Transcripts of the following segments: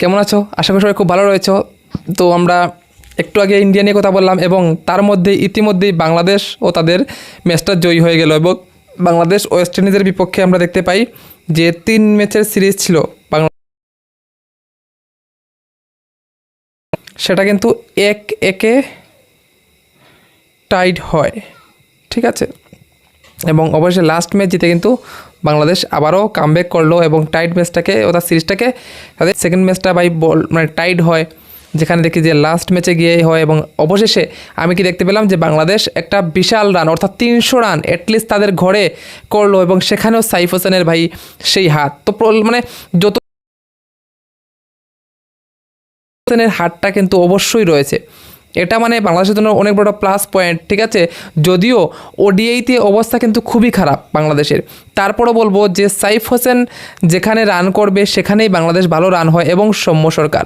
কেমন আছো? আশা করি সবাই খুব ভালো রয়েছ। তো আমরা একটু আগে ইন্ডিয়া নিয়ে কথা বললাম এবং তার মধ্যে ইতিমধ্যেই বাংলাদেশ ও তাদের ম্যাচটা জয়ী হয়ে গেল এবং বাংলাদেশ ওয়েস্ট ইন্ডিজের বিপক্ষে আমরা দেখতে পাই যে তিন ম্যাচের সিরিজ ছিল বাংলা সেটা কিন্তু এক একে টাইড হয়, ঠিক আছে? এবং অবশ্যই লাস্ট ম্যাচ জিতে কিন্তু বাংলাদেশ আবারও কামব্যাক করল এবং টাইট ম্যাচটাকে অর্থাৎ সিরিজটাকে তাদের সেকেন্ড ম্যাচটা বাই বল মানে টাইট হয়, যেখানে দেখি যে লাস্ট ম্যাচে গিয়ে হয় এবং অবশেষে আমি কি দেখতে পেলাম যে বাংলাদেশ একটা বিশাল রান অর্থাৎ তিনশো রান অ্যাটলিস্ট তাদের ঘরে করল এবং সেখানেও সাইফ হোসেনের ভাই সেই হাত। তো মানে যত হোসেনের হাতটা কিন্তু অবশ্যই রয়েছে। এটা মানে বাংলাদেশের জন্য অনেক বড় প্লাস পয়েন্ট ঠিক আছে? যদিও ওডিআইতে অবস্থা কিন্তু খুবই খারাপ বাংলাদেশের। তারপরও বলব যে সাইফ হোসেন যেখানে রান করবে, সেখানেই বাংলাদেশ ভালো রান হয় এবং সৌম্য সরকার।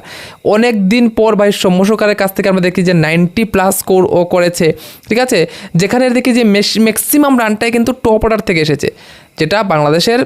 অনেক দিন পর ভাই সৌম্য সরকারের কাছ থেকে আমরা দেখি যে নাইনটি প্লাস স্কোর ও করেছে, ঠিক আছে? যেখানে দেখি যে ম্যাক্সিমাম রানটাই কিন্তু টপ অর্ডার থেকে এসেছে, যেটা বাংলাদেশের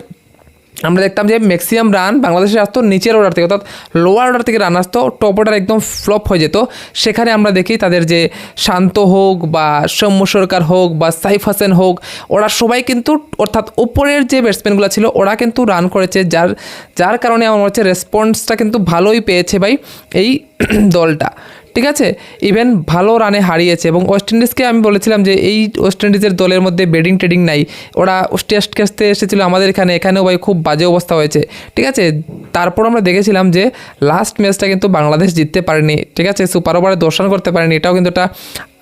আমরা দেখতাম যে ম্যাক্সিমাম রান বাংলাদেশের আসতো নিচের অর্ডার থেকে, অর্থাৎ লোয়ার অর্ডার থেকে রান আসতো টপ অর্ডার একদম ফ্লপ হয়ে যেত। সেখানে আমরা দেখি তাদের যে শান্ত হোক বা সৌম্য সরকার হোক বা সাইফ হাসান হোক, ওরা সবাই কিন্তু অর্থাৎ ওপরের যে ব্যাটসম্যানগুলো ছিল, ওরা কিন্তু রান করেছে, যার যার কারণে আমার হচ্ছে রেসপন্সটা কিন্তু ভালোই পেয়েছে ভাই এই দলটা। ঠিক আছে? ইভেন ভালো রানে হারিয়েছে এবং ওয়েস্ট ইন্ডিজকে আমি বলেছিলাম যে এই ওয়েস্ট ইন্ডিজের দলের মধ্যে বেডিং টেডিং নাই। ওরা টেস্ট খেলতে এসেছিল আমাদের এখানে, এখানেও ভাই খুব বাজে অবস্থা হয়েছে। ঠিক আছে? তারপর আমরা দেখেছিলাম যে লাস্ট ম্যাচটা কিন্তু বাংলাদেশ জিততে পারেনি। ঠিক আছে? সুপার ওভারে দর্শন করতে পারেনি। এটাও কিন্তু একটা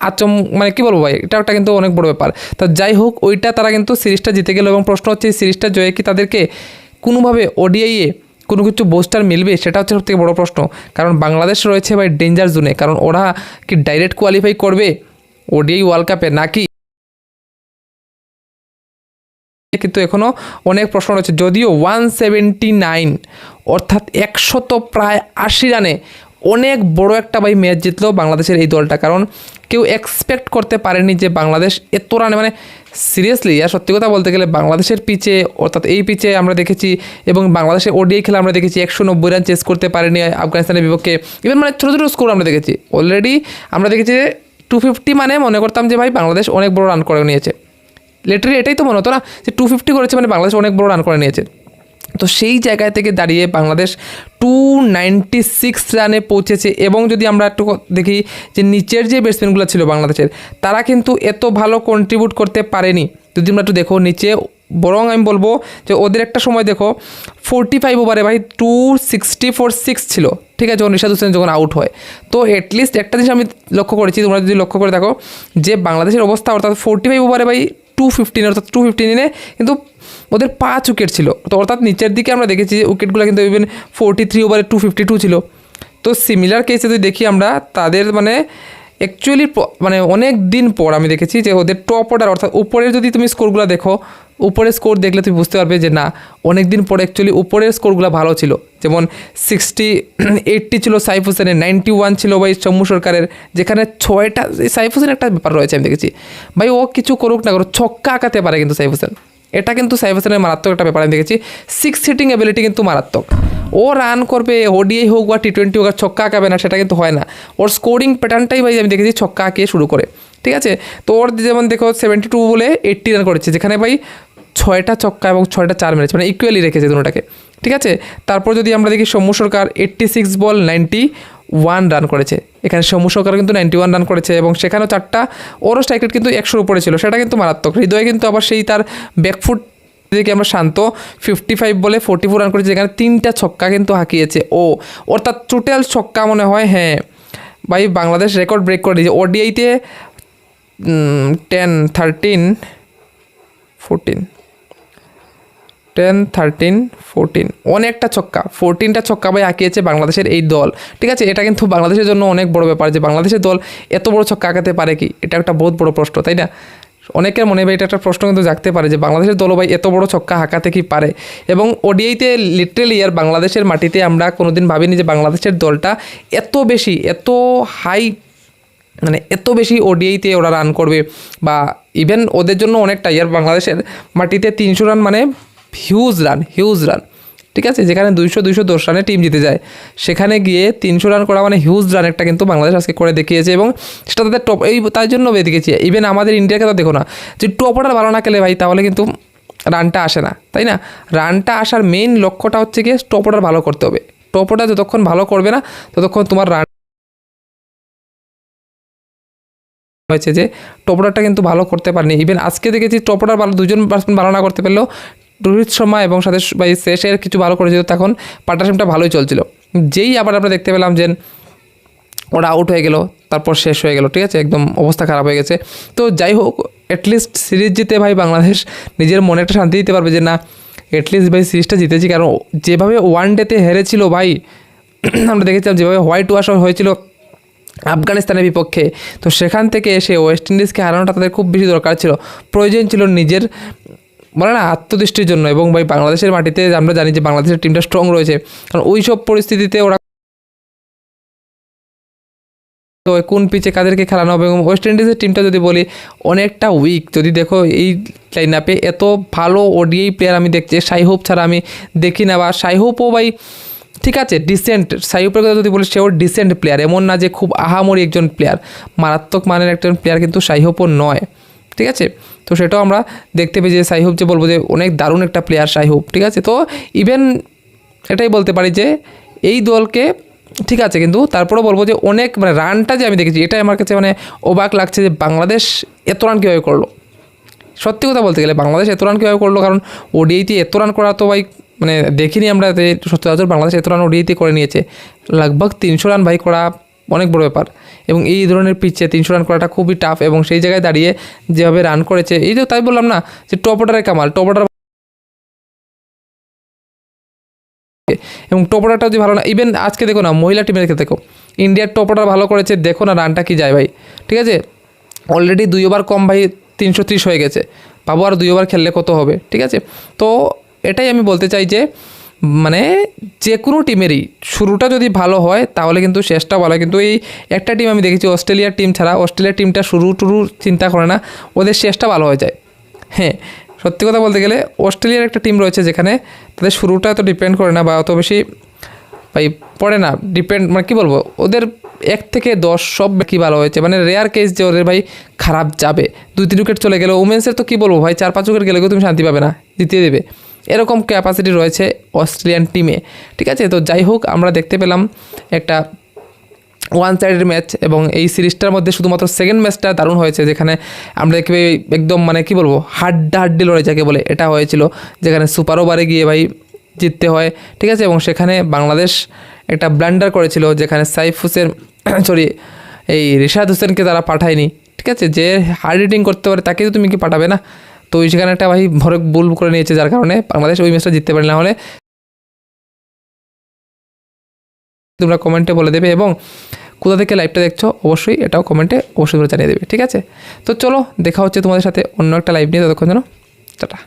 আচম মানে কী বলব ভাই? এটা একটা কিন্তু অনেক বড় ব্যাপার। তা যাই হোক, ওইটা তারা কিন্তু সিরিজটা জিতে গেল এবং প্রশ্ন হচ্ছে এই সিরিজটা জয়ে কি তাদেরকে কোনোভাবে ওডিআইয়ে কোনো কিছু বোস্টার মিলবে সেটা হচ্ছে সবথেকে বড় প্রশ্ন। কারণ বাংলাদেশ রয়েছে ভাই ডেঞ্জার জোনে কারণ ওরা কি ডাইরেক্ট কোয়ালিফাই করবে ওডিআই ওয়ার্ল্ড কাপে নাকি? কিন্তু এখনও অনেক প্রশ্ন রয়েছে। যদিও ওয়ান সেভেন্টি নাইন অর্থাৎ একশত প্রায় আশি রানে অনেক বড় একটা ভাই ম্যাচ জিতলো বাংলাদেশের এই দলটা। কারণ কেউ এক্সপেক্ট করতে পারেনি যে বাংলাদেশ এত রানে মানে সিরিয়াসলি আর সত্যি কথা বলতে গেলে বাংলাদেশের পিচে অর্থাৎ এই পিচে আমরা দেখেছি এবং বাংলাদেশের ওডিআই খেলা আমরা দেখেছি, একশো নব্বই রান চেস করতে পারেনি আফগানিস্তানের বিপক্ষে। ইভেন মানে ছোটো ছোটো স্কোর আমরা দেখেছি। অলরেডি আমরা দেখেছি যে টু ফিফটি মানে মনে করতাম যে ভাই বাংলাদেশ অনেক বড় রান করে নিয়েছে। লেটারি এটাই তো মনে হতো না যে টু ফিফটি করেছে মানে বাংলাদেশ অনেক বড় রান করে নিয়েছে। তো সেই জায়গায় থেকে দাঁড়িয়ে বাংলাদেশ টু নাইনটি সিক্স রানে পৌঁছেছে এবং যদি আমরা একটু দেখি যে নিচের যে ব্যাটসম্যানগুলো ছিল বাংলাদেশের, তারা কিন্তু এত ভালো কন্ট্রিবিউট করতে পারেনি। যদি আমরা একটু দেখো নিচে, বরং আমি বলব যে ওদের একটা সময় দেখো ফোরটি ফাইভ ওভারে ভাই টু সিক্সটি ফোর সিক্স ছিল। ঠিক আছে, যখন নিশাদ হোসেন যখন আউট হয়। তো অ্যাটলিস্ট একটা জিনিস আমি লক্ষ্য করেছি, তোমরা যদি লক্ষ্য করে দেখো যে বাংলাদেশের অবস্থা অর্থাৎ ফোরটি ফাইভ ওভারে ভাই টু ফিফটিন অর্থাৎ টু ফিফটিনে কিন্তু ওদের পাঁচ উইকেট ছিল। তো অর্থাৎ নিচের দিকে আমরা দেখেছি যে উইকেটগুলো কিন্তু ইভেন ফোরটি থ্রি ওভারে টু ফিফটি টু ছিল। তো সিমিলার কেসে যদি দেখি আমরা, তাদের মানে অ্যাকচুয়ালি মানে অনেক দিন পর আমি দেখেছি যে ওদের টপ অর্ডার অর্থাৎ উপরের যদি তুমি স্কোরগুলো দেখো উপরের স্কোর দেখলে তুমি বুঝতে পারবে যে না অনেক দিন পর অ্যাকচুয়ালি উপরের স্কোরগুলো ভালো ছিল। যেমন সিক্সটি এইটটি ছিল সাইফ হোসেনের নাইনটি ওয়ান ছিল ভাই সৌম্য সরকারের, যেখানে ছয়টা সাইফ হোসেনের একটা ব্যাপার রয়েছে আমি দেখেছি। ভাই ও কিছু করুক না করুক, ছক্কা আঁকাতে পারে কিন্তু সাইফ হোসেন। এটা কিন্তু সাইফ হোসেনের মারাত্মক একটা ব্যাপার আমি দেখেছি। সিক্স হিটিং অ্যাবিলিটি কিন্তু মারাত্মক। ও রান করবে ওডিআই হোক বা টি টোয়েন্টি হোক ছক্কা আঁকাবে না, সেটা কিন্তু হয় না। ওর স্কোরিং প্যাটার্নটাই ভাই আমি দেখেছি ছক্কা আঁকিয়ে শুরু করে। ঠিক আছে? তো ওর যেমন দেখো সেভেন্টি টু বলে এইট্টি রান করেছে, যেখানে ভাই ছয়টা ছক্কা এবং ছয়টা চার মেরেছে মানে ইকুয়ালি রেখেছে দুটোটাকে ঠিক আছে? তারপর যদি আমরা দেখি Soumya Sarkar eighty six ball ninety one run করেছে। এখানে সৌম্য সরকার কিন্তু নাইনটি ওয়ান রান করেছে এবং সেখানেও চারটা ওরও স্ট্রাইক রেট কিন্তু একশোর উপরে ছিল, সেটা কিন্তু মারাত্মক। হৃদয় কিন্তু আবার সেই তার ব্যাকফুট দিকে আমরা শান্ত ফিফটি ফাইভ বলে ফোর্টি ফোর রান করেছে, যেখানে তিনটা ছক্কা কিন্তু হাঁকিয়েছে। ও অর্থাৎ টোটাল ছক্কা মনে হয় হ্যাঁ ভাই বাংলাদেশ রেকর্ড ব্রেক করে দিয়েছে। ওডিআইতে ten thirteen fourteen ten, thirteen, fourteen. অনেকটা ছক্কা। ফোরটিনটা ছক্কা ভাই আঁকিয়েছে বাংলাদেশের এই দল। ঠিক আছে? এটা কিন্তু বাংলাদেশের জন্য অনেক বড় ব্যাপার যে বাংলাদেশের দল এত বড় ছক্কা আঁকাতে পারে কি? এটা একটা বহুত বড় প্রশ্ন, তাই না? অনেকের মনে ভাই এটা একটা প্রশ্ন কিন্তু জাগতে পারে যে বাংলাদেশের দল ভাই এত বড় ছক্কা হাঁকাতে কি পারে? এবং ওডিআইতে লিটারেলি আর বাংলাদেশের মাটিতে আমরা কোনোদিন ভাবিনি যে বাংলাদেশের দলটা এত বেশি, এত হাই মানে এত বেশি ওডিআইতে ওরা রান করবে বা ইভেন ওদের জন্য অনেকটা ইয়ার বাংলাদেশের মাটিতে তিনশো রান মানে হিউজ রান হিউজ রান ঠিক আছে? যেখানে দুইশো দুইশো দশ রানে টিম জিতে যায়। সেখানে গিয়ে তিনশো রান করা মানে হিউজ রান একটা কিন্তু বাংলাদেশ আজকে করে দেখিয়েছে এবং সেটা তাদের টপ এই তার জন্য দেখেছি ইভেন আমাদের ইন্ডিয়াকে তো দেখো না। যে টপ অর্ডার ভালো না খেলে ভাই, তাহলে কিন্তু রানটা আসে না। তাই না? রানটা আসার মেইন লক্ষ্যটা হচ্ছে গিয়ে টপ অর্ডার ভালো করতে হবে। টপ অর্ডার যতক্ষণ ভালো করবে না, ততক্ষণ তোমার রান হয়েছে যে টপ অর্ডারটা কিন্তু ভালো করতে পারেনি। ইভেন আজকে দেখেছি টপ অর্ডার ভালো দুজন ব্যাটসম্যান ভালো না করতে পারলেও রোহিত শর্মা এবং সাথে ভাই শেষের কিছু ভালো করেছিল, তখন পার্টনারশিপটা ভালোই চলছিল। যেই আবার আমরা দেখতে পেলাম যে ওরা আউট হয়ে গেল, তারপর শেষ হয়ে গেল, ঠিক আছে? একদম অবস্থা খারাপ হয়ে গেছে। তো যাই হোক অ্যাটলিস্ট সিরিজ জিতে ভাই বাংলাদেশ নিজের মনে একটা শান্তি দিতে পারবে যে না অ্যাটলিস্ট ভাই সিরিজটা জিতেছি। কারণ যেভাবে ওয়ান ডেতে হেরেছিল ভাই, আমরা দেখেছিলাম যেভাবে হোয়াইট ওয়াশ হয়েছিল আফগানিস্তানের বিপক্ষে। তো সেখান থেকে এসে ওয়েস্ট ইন্ডিজকে হারানোটা তাদের খুব বেশি দরকার ছিল। প্রয়োজন ছিল নিজের বলে না, আত্মদৃষ্টির জন্য এবং ভাই বাংলাদেশের মাটিতে আমরা জানি যে বাংলাদেশের টিমটা স্ট্রং রয়েছে। কারণ ওই সব পরিস্থিতিতে ওরা তো কোন পিচে কাদেরকে খেলানো হবে এবং ওয়েস্ট ইন্ডিজের টিমটা যদি বলি, অনেকটা উইক যদি দেখো এই লাইন আপে এত ভালো ওডিআই প্লেয়ার আমি দেখছি, সাইহোপ ছাড়া আমি দেখি না বা সাইহোপও ভাই ঠিক আছে ডিসেন্ট সাইহোপের কথা যদি বলি, সেও ডিসেন্ট প্লেয়ার এমন না যে খুব আহামরি একজন প্লেয়ার মারাত্মক মানের একজন প্লেয়ার কিন্তু সাইহোপও নয়। ঠিক আছে? তো সেটাও আমরা দেখতে পেয়ে যে সাইহুব যে বলব যে অনেক দারুণ একটা প্লেয়ার সাইহুব, ঠিক আছে? তো ইভেন এটাই বলতে পারি যে এই দলকে ঠিক আছে, কিন্তু তারপরেও বলব যে অনেক মানে রানটা যে আমি দেখেছি, এটাই আমার কাছে মানে অবাক লাগছে যে বাংলাদেশ এত রান কীভাবে করল? সত্যি কথা বলতে গেলে বাংলাদেশ এত রান কীভাবে করল? কারণ ওডিআইতে এত রান করা তো ভাই মানে দেখিনি আমরা সত্যি বাংলাদেশ এত রান ওডিআইতে করে নিয়েছে। লগভগ তিনশো রান ভাই করা অনেক বড় ব্যাপার। এবং এই ধরনের পিচে তিনশো রান করাটা খুবই টাফ এবং সেই জায়গায় দাঁড়িয়ে যেভাবে রান করেছে, এই যে তাই বললাম না যে টপ অর্ডারের কামাল টপ অর্ডার এবং টপ অর্ডারটা যদি ভালো না ইভেন আজকে দেখো না, মহিলা টিমের ক্ষেত্রে দেখো ইন্ডিয়ার টপ অর্ডার ভালো করেছে, দেখো না রানটা কি যায় ভাই। ঠিক আছে? অলরেডি দুই ওভার কম ভাই, তিনশো ত্রিশ হয়ে গেছে। বাবু আর দুই ওভার খেললে কত হবে? ঠিক আছে? তো এটাই আমি বলতে চাই যে মানে যে কোনো টিমেরই শুরুটা যদি ভালো হয়, তাহলে কিন্তু শেষটা ভালো কিন্তু এই একটা টিম আমি দেখেছি, অস্ট্রেলিয়ার টিম ছাড়া, অস্ট্রেলিয়ার টিমটা শুরু টুরু চিন্তা করে না, ওদের শেষটা ভালো হয়ে যায়। হ্যাঁ সত্যি কথা বলতে গেলে অস্ট্রেলিয়ার একটা টিম রয়েছে যেখানে তাদের শুরুটা এত ডিপেন্ড করে না বা অত বেশি, ভাই, পড়ে না। ডিপেন্ড মানে কী বলব? ওদের এক থেকে দশ সব কি ভালো হয়েছে। মানে রেয়ার কেস যে ওদের ভাই খারাপ যাবে। দুই তিন উইকেট চলে গেলে ওমেন্সের তো কী বলব ভাই? চার পাঁচ উইকেট গেলে তুমি শান্তি পাবে না। জিতিয়ে দেবে। এরকম ক্যাপাসিটি রয়েছে অস্ট্রেলিয়ান টিমে ঠিক আছে? তো যাই হোক, আমরা দেখতে পেলাম একটা ওয়ান সাইডের ম্যাচ এবং এই সিরিজটার মধ্যে শুধুমাত্র সেকেন্ড ম্যাচটা দারুণ হয়েছে, যেখানে আমরা দেখবে একদম মানে কি বলব হাড্ডা হাড্ডি লড়াই যাকে বলে, এটা হয়েছিল। যেখানে সুপার ওভারে গিয়ে ভাই জিততে হয়, ঠিক আছে? এবং সেখানে বাংলাদেশ একটা ব্ল্যান্ডার করেছিল, যেখানে সাইফ হুসেন সরি এই রিশাদ হোসেনকে তারা পাঠায়নি, ঠিক আছে? যে হার্ড রিডিং করতে পারে, তাকে তো তুমি কি পাঠাবে না? তো ওই সেখানে একটা ভাই ভরে বুল করে নিয়েছে, যার কারণে বাংলাদেশ ওই ম্যাচটা জিততে পারে না। হলে তোমরা কমেন্টে বলে দেবে এবং কোথা থেকে লাইভটা দেখছ অবশ্যই এটাও কমেন্টে অবশ্যই করে জানিয়ে দেবে, ঠিক আছে? তো চলো, দেখা হচ্ছে তোমাদের সাথে অন্য একটা লাইভ নিয়ে, ততক্ষণ যেন, টাটা।